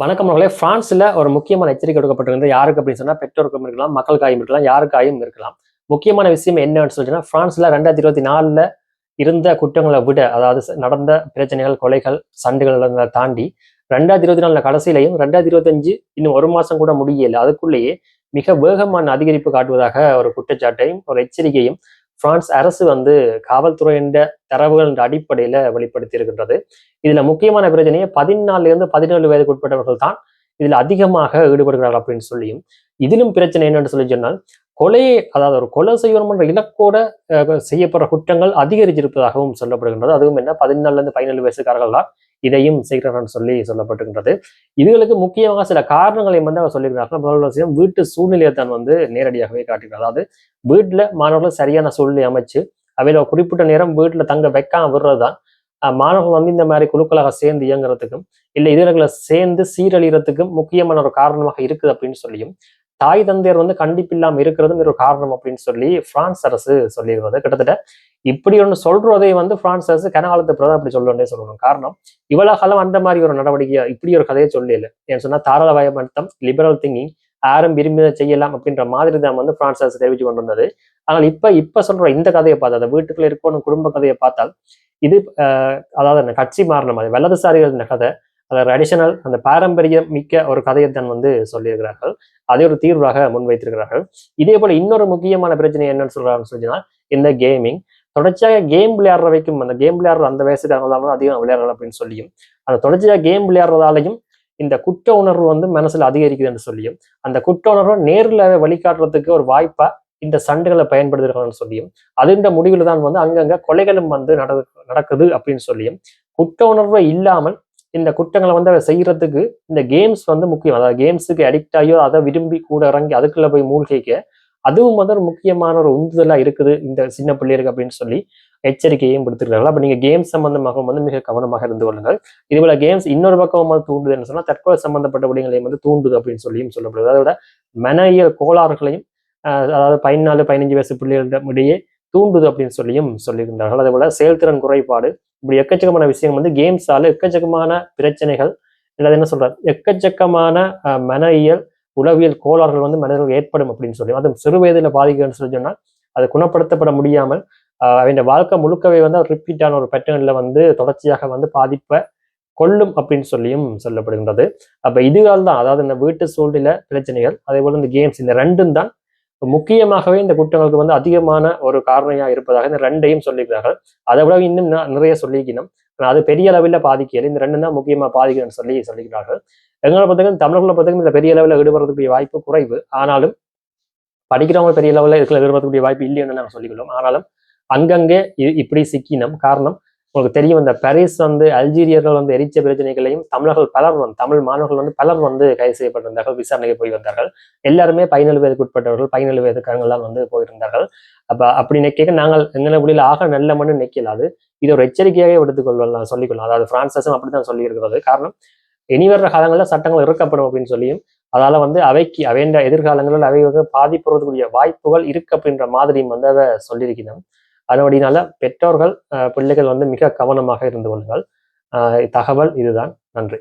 வணக்கம் மகளே பிரான்ஸ்ல ஒரு முக்கியமான எச்சரிக்கை கொடுக்கப்பட்டிருந்தது யாருக்கு அப்படின்னு சொன்னா பெற்றோருக்கும் இருக்கலாம் மக்களுக்காயும் இருக்கலாம் யாருக்காயும் இருக்கலாம். முக்கியமான விஷயம் என்னன்னு சொல்லிட்டுன்னா பிரான்ஸ்ல ரெண்டாயிரத்தி இருபத்தி நாலுல இருந்த குற்றங்களை விட அதாவது நடந்த பிரச்சனைகள் கொலைகள் சண்டைகள் தாண்டி ரெண்டாயிரத்தி இருபத்தி நாலுல கடைசியிலையும் ரெண்டாயிரத்தி இருபத்தஞ்சு இன்னும் ஒரு மாசம் கூட முடியல. அதுக்குள்ளேயே மிக வேகமான அதிகரிப்பு காட்டுவதாக ஒரு குற்றச்சாட்டையும் ஒரு எச்சரிக்கையும் பிரான்ஸ் அரசு வந்து காவல்துறையின் தரவுகளின் அடிப்படையில வெளிப்படுத்தி இருக்கின்றது இதுல முக்கியமான பிரச்சனையே பதினாலுல இருந்து பதினேழு வயதுக்கு உட்பட்டவர்கள் தான் இதுல அதிகமாக ஈடுபடுகிறார்கள் அப்படின்னு சொல்லியும் இதிலும் பிரச்சனை என்னன்னு சொல்லி சொன்னால் கொலையை அதாவது ஒரு கொலை செய்யணும் என்ற இலக்கோட அஹ், செய்யப்படுற குற்றங்கள் அதிகரிச்சிருப்பதாகவும் சொல்லப்படுகின்றது. அதுவும் என்ன? பதினாலுல இருந்து பதினேழு வயசுக்காரர்கள் தான் இதையும் செய்கிறான்னு சொல்லி சொல்லப்பட்டிருக்கின்றது. இதுகளுக்கு முக்கியமாக சில காரணங்களையும் வந்து அவர் சொல்லியிருக்கிறார்கள் முதல் விஷயம் வீட்டு சூழ்நிலையை தான் வந்து நேரடியாகவே காட்டுகிறார் அதாவது வீட்டுல மாணவர்கள் சரியான சூழ்நிலை அமைச்சு அவையில் ஒரு குறிப்பிட்ட நேரம் வீட்டுல தங்க வைக்காம விடுறது தான் மாணவர்கள் வந்து இந்த மாதிரி குழுக்களாக சேர்ந்து இயங்குறதுக்கும் இல்லை இதர்களை சேர்ந்து சீரழிகிறதுக்கும் முக்கியமான ஒரு காரணமாக இருக்குது அப்படின்னு சொல்லியும் தாய் தந்தையர் வந்து கண்டிப்பில்லாம இருக்கிறதும் ஒரு காரணம் அப்படின்னு சொல்லி பிரான்ஸ் அரசு சொல்லியிருந்தது கிட்டத்தட்ட இப்படி ஒன்று சொல்றதை வந்து பிரான்ஸ் அரசு கனகாலத்து பிரதமர் அப்படி சொல்லணும்னே சொல்லணும். காரணம் இவ்வளவு காலம் அந்த மாதிரி ஒரு நடவடிக்கையா இப்படி ஒரு கதையை சொல்லல. ஏன்னு சொன்னா தாராளமயமர்த்தம் லிபரல் திங்கிங் யாரும் விரும்பியதை செய்யலாம் அப்படின்ற மாதிரி தான் வந்து பிரான்ஸ் அரசு தெரிவித்து கொண்டு வந்தது ஆனால் இப்ப இப்ப சொல்ற இந்த கதையை பார்த்தா அந்த வீட்டுக்குள்ள இருக்கணும் குடும்ப கதையை பார்த்தால் இது அதாவது கட்சி மாறின மாதிரி வலதுசாரிகள் இந்த கதை அதாவது அடிஷனல் அந்த பாரம்பரியம் மிக்க ஒரு கதையை தான் வந்து சொல்லியிருக்கிறார்கள். அதை ஒரு தீர்வாக முன்வைத்திருக்கிறார்கள். இதே போல இன்னொரு முக்கியமான பிரச்சனை என்னன்னு சொல்றாங்கன்னு சொன்னா இந்த கேமிங் தொடர்ச்சியாக கேம் விளையாடுற வைக்கும் அந்த கேம் விளையாடுற அந்த வயசுக்காரங்க அதிகம் விளையாடுறது அப்படின்னு சொல்லியும் அந்த தொடர்ச்சியாக கேம் விளையாடுறதாலையும் இந்த குற்ற உணர்வு வந்து மனசுல அதிகரிக்குதுன்னு சொல்லியும் அந்த குற்ற உணர்வை நேரில் வழிகாட்டுறதுக்கு ஒரு வாய்ப்பா இந்த சண்டைகளை பயன்படுத்துகிறாங்கன்னு சொல்லியும் அதுன்ற முடிவில் தான் வந்து அங்கங்க கொலைகளும் வந்து நட நடக்குது அப்படின்னு சொல்லியும் குற்ற உணர்வு இல்லாமல் இந்த குற்றங்களை வந்து அதை செய்யறதுக்கு இந்த கேம்ஸ் வந்து முக்கியம். அதாவது கேம்ஸுக்கு அடிக்ட் ஆகியோ அதை விரும்பி கூட இறங்கி அதுக்குள்ள போய் மூழ்கிக்க அதுவும் வந்து ஒரு முக்கியமான ஒரு உந்துதலாக இருக்குது இந்த சின்ன பிள்ளைகளுக்கு அப்படின்னு சொல்லி எச்சரிக்கையும் கொடுத்துருக்காங்க அப்போ நீங்கள் கேம்ஸ் சம்பந்தமாக வந்து மிக கவனமாக இருந்து கொள்ளுங்கள். இதுபோல கேம்ஸ் இன்னொரு பக்கம் வந்து தூண்டுதுன்னு சொன்னால் தற்கொலை சம்பந்தப்பட்ட விடயங்களையும் வந்து தூண்டுது அப்படின்னு சொல்லியும் சொல்லப்படுது. அதோட மனையியல் கோளாறுகளையும் அதாவது பதினாலு பதினஞ்சு வயசு பிள்ளைகளிடம் இடையே தூண்டுது அப்படின்னு சொல்லியும் சொல்லியிருந்தார்கள். அதே போல செயல்திறன் குறைபாடு இப்படி எக்கச்சக்கமான விஷயம் வந்து கேம்ஸால எக்கச்சக்கமான பிரச்சனைகள் இல்லை என்ன சொல்றாரு? எக்கச்சக்கமான ஆஹ் மனையியல் உளவியல் கோளாறுகள் வந்து மனிதர்கள் ஏற்படும் அப்படின்னு சொல்லி அதுவும் சிறு வயதில் பாதிக்கணும்னு சொல்லி சொன்னால் அது குணப்படுத்தப்பட முடியாமல் அவன் வாழ்க்கை முழுக்கவே வந்து ரிப்பீட்டான ஒரு பேட்டர்ன்ல வந்து தொடர்ச்சியாக வந்து பாதிப்பை கொள்ளும் அப்படின்னு சொல்லியும் சொல்லப்படுகின்றது. அப்போ இதுகால் தான் அதாவது இந்த வீட்டு சூழ்நிலை பிரச்சனைகள் அதே போல இந்த கேம்ஸ் இந்த ரெண்டும் தான் முக்கியமாகவே இந்த குற்றங்களுக்கு வந்து அதிகமான ஒரு காரணியாக இருப்பதாக இந்த ரெண்டையும் சொல்லியிருக்கிறார்கள். அதை விட இன்னும் நிறைய சொல்லிக்கணும் ஆனால் அது பெரிய அளவில் பாதிக்கல. இந்த ரெண்டும் தான் முக்கியமா பாதிக்கணும்னு சொல்லி சொல்லிக்கிறார்கள் எங்களை பார்த்தீங்கன்னா தமிழர்களை பார்த்தீங்கன்னா இந்த பெரிய அளவில் ஈடுபடுறதுக்குரிய வாய்ப்பு குறைவு. ஆனாலும் படிக்கிறவங்க பெரிய அளவில் இருக்கிற ஈடுபடுறதுக்குரிய வாய்ப்பு இல்லைன்னு நாங்கள் சொல்லிக்கிறோம் ஆனாலும் அங்கங்கே இ- இப்படி சிக்கினோம். காரணம் உங்களுக்கு தெரியும் இந்த பாரிஸ் வந்து அல்ஜீரியர்கள் வந்து எரிச்ச பிரச்சனைகளையும் தமிழர்கள் பலர் தமிழ் மாணவர்கள் வந்து பலர் வந்து கைது செய்யப்பட்டிருந்தார்கள் விசாரணைக்கு போய் வந்தார்கள் எல்லாருமே பதினேழு வயதுக்கு உட்பட்டவர்கள் பதினேழு வயதுக்காரங்களாம் வந்து போயிருந்தார்கள். அப்ப அப்படி நிக்க நாங்கள் எங்களை முடியல ஆக நல்ல மண்ணு நிக்கல இது ஒரு எச்சரிக்கையாக எடுத்துக்கொள்ளலாம் சொல்லிக்கொள்ளலாம் அதாவது பிரான்சஸும் அப்படித்தான் சொல்லி இருக்கிறது காரணம் இனி வர்ற காலங்களில் சட்டங்கள் இருக்கப்படும் அப்படின்னு சொல்லியும் அதால வந்து அவைக்கு அவைண்ட எதிர்காலங்களில் அவை வந்து பாதிப்புறதுக்குரிய வாய்ப்புகள் இருக்கு அப்படின்ற மாதிரியும் வந்து அதை சொல்லியிருக்கிறோம் அதனுடையனால பெற்றோர்கள் பிள்ளைகள் வந்து மிக கவனமாக இருந்து கொள்ளுங்கள். தகவல் இதுதான். நன்றி.